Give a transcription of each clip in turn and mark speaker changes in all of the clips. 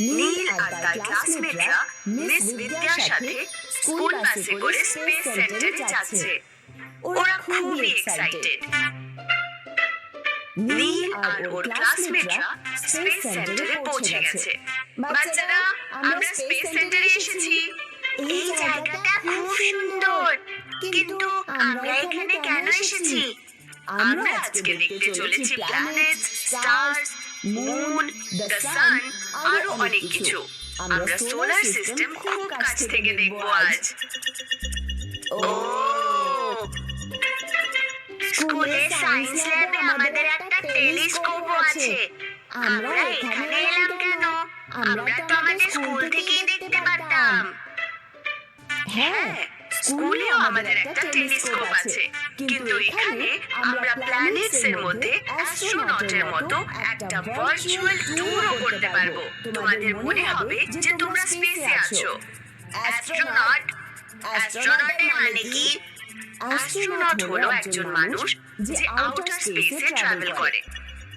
Speaker 1: নীল আর তার ক্লাসমেটরা মিস বিদ্যার সাথে স্কুল বাসে করে স্পেস সেন্টারে যাচ্ছে। ওরা খুবই এক্সাইটেড নীল আর ওর ক্লাসমেটরা স্পেস সেন্টারে পৌঁছে গেছে। বাচ্চারা আমরা স্পেস সেন্টারে এসেছি।
Speaker 2: এই জায়গাটা খুব সুন্দর। কিন্তু আমরা এখানে কেন এসেছি?
Speaker 1: আমরা আজকে দেখতে চলেছি planet stars moon the sun আরও অনেক কিছু আমরা সোলার সিস্টেম খুব কাছ থেকে দেখব আজ ও
Speaker 2: স্কুলে সায়েন্স ল্যাবে আমাদের একটা টেলিস্কোপও আছে আমরা এখানে এলাম কেন আমরা তো আমাদের স্কুল থেকেই দেখতে পারতাম
Speaker 1: হ্যাঁ স্কুলেও আমাদের একটা টেলিস্কোপ আছে। কিন্তু এখানে আমরা প্ল্যানেটস এর মধ্যে অ্যাস্ট্রোনটের মতো একটা ভার্চুয়াল ট্যুরও করতে পারব। তোমাদের মনে হবে যে তোমরা স্পেসে আছো। অ্যাস্ট্রোনট
Speaker 2: অ্যাস্ট্রোনটের মানে কি?
Speaker 1: অ্যাস্ট্রোনট হলো একজন মানুষ যে আউটার স্পেসে ট্রাভেল করে।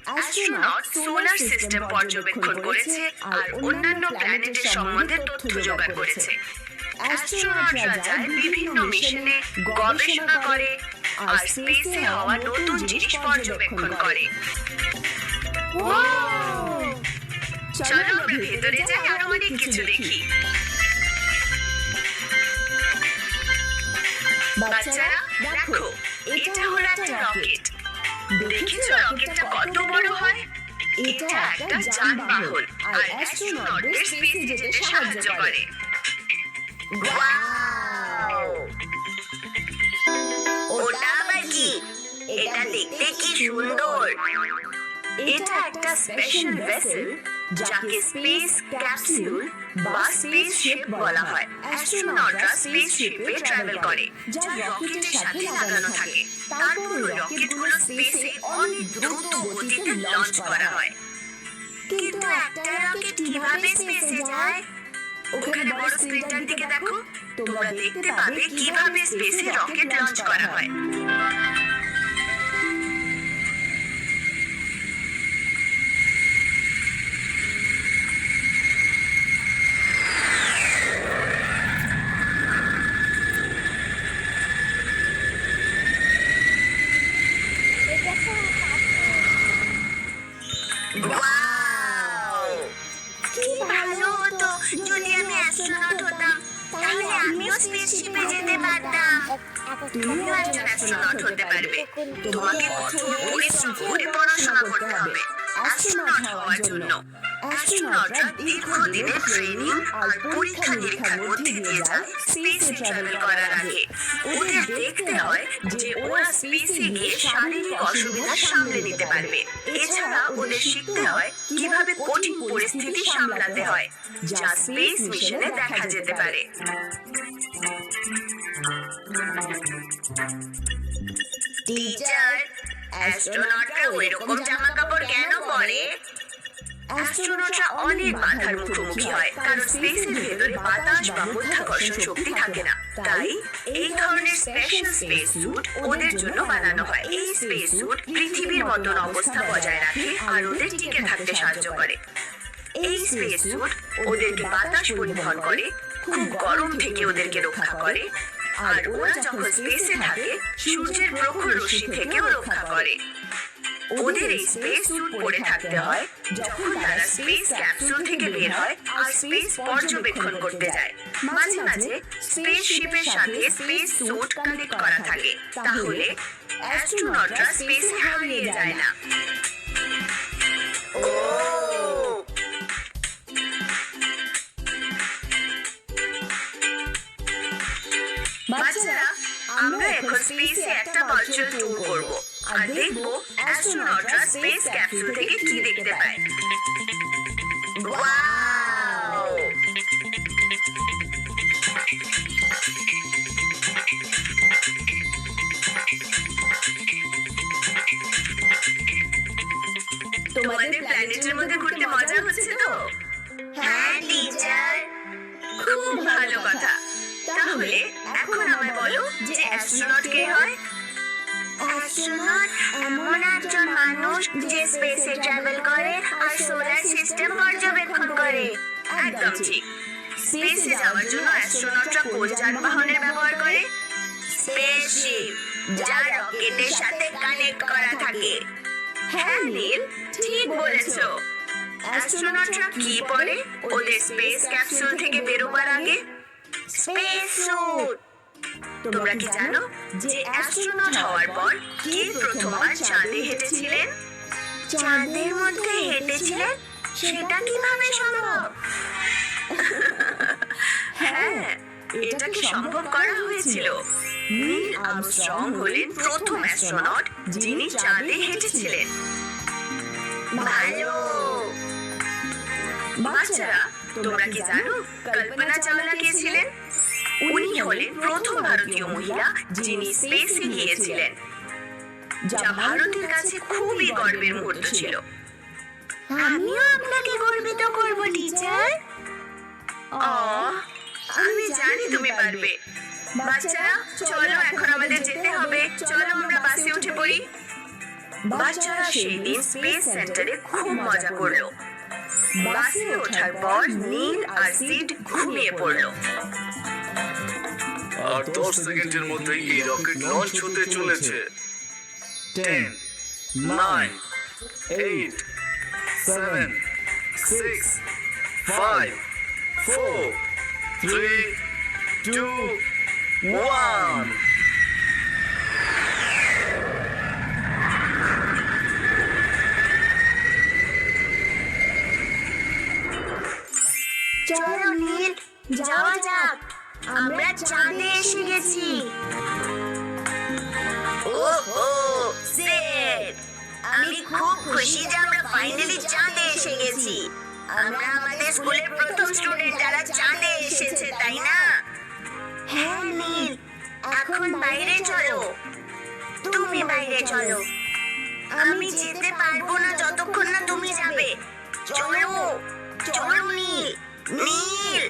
Speaker 1: অ্যাস্ট্রোনট সোলার সিস্টেম পর্যবেক্ষণ করেছে আর অন্যান্য প্ল্যানেটের সম্বন্ধে তথ্য জোগাড় করেছে। অ্যাস্ট্রোনটরা যায় বিভিন্ন মিশনে গবেষণা করে আর স্পেসে হওয়া নতুন জিনিস পর্যবেক্ষণ করে। চলো আমরা ভেতরে যাই আরও অনেক কিছু দেখি। বাচ্চারা দেখো এটা হলো একটা রকেট। দেখেছ রকেটটা কত বড় হয়? এটা একটা যানবাহন আর অ্যাস্ট্রোনটদের স্পেসে যেতে সাহায্য করে।
Speaker 2: ওটা আবার কি এটা দেখতে কি সুন্দর।
Speaker 1: এটা একটা স্পেশাল ভেসেল যাকে স্পেস ক্যাপসুল বা স্পেস শিপ বলা হয়। অ্যাস্ট্রোনটরা স্পেস শিপে ট্রাভেল করে যা রকেটের সাথে লাগানো থাকে। তারপর রকেটগুলো স্পেসে অনেক দ্রুত গতিতে লঞ্চ করা হয়।
Speaker 2: কিন্তু একটা রকেট কীভাবে স্পেসে যায়?
Speaker 1: ওখানে বড় স্ক্রিনটার দিকে দেখো। তোমরা দেখতে পাবে কীভাবে স্পেসে রকেট লঞ্চ করা হয়। ওদের দেখতে হয় যে ওরা গিয়ে শারীরিক অসুবিধা সামলে নিতে পারবে। এছাড়া ওদের শিখতে হয় কীভাবে কঠিন পরিস্থিতি সামলাতে হয়। যা স্পেস মিশনে দেখা যেতে পারে।
Speaker 2: টিচার অ্যাস্ট্রোনটরা ওইরকম জামা কাপড় কেন পরে?
Speaker 1: অ্যাস্ট্রোনটরা অনেক বাধার মুখোমুখি হয় কারণ স্পেসের ভেতরে বাতাস বা মাধ্যাকর্ষণ শক্তি থাকে না। তাই এই ধরনের স্পেশাল স্পেস স্যুট ওদের জন্য বানানো হয়। এই স্পেস স্যুট পৃথিবীর মতন অবস্থা বজায় রাখে আর ওদের টিকে থাকতে সাহায্য করে। এই স্পেস স্যুট ওদেরকে বাতাস পরিবহন করে খুব গরম থেকে ওদেরকে রক্ষা করে। আর ওরা যখন স্পেসে থাকে সূর্যের প্রখর রশ্মি থেকেও রক্ষা করে। ওদের এই স্পেস স্যুট পরে থাকতে হয়। যখন তারা স্পেস ক্যাপসুল থেকে বের হয় আর স্পেস পর্যবেক্ষণ করতে যায়। মাঝে মাঝে স্পেস শিপের সাথে স্পেস স্যুট কানেক্ট করা থাকে। তাহলে অ্যাস্ট্রোনটরা স্পেসে হারিয়ে যায় না। অ্যাস্ট্রোনটরা স্পেস ক্যাপসুল থেকে কি দেখতে পায়
Speaker 2: ওয়াও
Speaker 1: তোমাদের প্ল্যানেটের মধ্যে ঘুরতে মজা হচ্ছে তো?
Speaker 2: হ্যাঁ টিচার
Speaker 1: খুব ভালো কথা। তাহলে এখন আমায় বলো যে অ্যাস্ট্রোনট কে হয়?
Speaker 2: অ্যাস্ট্রোনট এমন একজন মানুষ যে স্পেসে ট্রাভেল করে আর সোলার সিস্টেম পর্যবেক্ষণ করে।
Speaker 1: একদম ঠিক। স্পেসে যাওয়ার জন্য অ্যাস্ট্রোনটরা কোন যানবাহনের ব্যবহার করে? স্পেসশিপ যা রকেটের সাথে কানেক্ট করা থাকে। হ্যাঁ নীল, ঠিক বলেছ। অ্যাস্ট্রোনটরা কি পরে? ওদের স্পেস ক্যাপসুল থেকে বেরোবার আগে?
Speaker 2: স্পেস স্যুট
Speaker 1: তোমরা কি জানো যে অ্যাস্ট্রোনট হওয়ার পর কে প্রথমবার চাঁদে হেঁটেছিলেন?
Speaker 2: চাঁদের মধ্যে হেঁটেছিলেন? সেটা কীভাবে সম্ভব?
Speaker 1: হ্যাঁ এটাকে সম্ভব করা হয়েছিল? নীল আর্মস্ট্রং হলেন প্রথম অ্যাস্ট্রোনট যিনি চাঁদে হেঁটেছিলেন।
Speaker 2: ভালো!
Speaker 1: বাচ্চারা তোমরা কি জানো কল্পনা চাওলা কে ছিলেন? উনি হলেন প্রথম ভারতীয় মহিলা যিনি স্পেসে গিয়েছিলেন যা ভারতের কাছে খুবই গর্বের মুহূর্ত ছিল।
Speaker 2: আমিও আপনাকে গর্বিত করব টিচার
Speaker 1: আমি জানি তুমি পারবে। বাচ্চারা চলো এখন আমাদের যেতে হবে। চলো আমরা বাসে উঠে পড়ি। বাচ্চারা সেই দিন স্পেস সেন্টারে খুব মজা করল। বাসে ওঠার পর নীল আর সিড ঘুমিয়ে পড়ল।
Speaker 3: আর দশ সেকেন্ডের মধ্যেই এই রকেট লঞ্চ হতে চলেছে। Ten nine eight seven six five four three two one.
Speaker 2: চলো নীল যাওয়া যাক। আমরা চাঁদে এসে গেছি।
Speaker 1: ওহো সেড আমি খুব খুশি যে আমরা ফাইনালি চাঁদে এসে গেছি। আমরা আমাদের স্কুলের প্রথম স্টুডেন্ট যারা চাঁদে এসেছে, তাই না?
Speaker 2: হ্যাঁ নীল। এখন বাইরে চলো। তুমি বাইরে চলো। আমি যেতে পারব না যতক্ষণ না তুমি যাবে। চলো চলো, নীল।
Speaker 1: নীল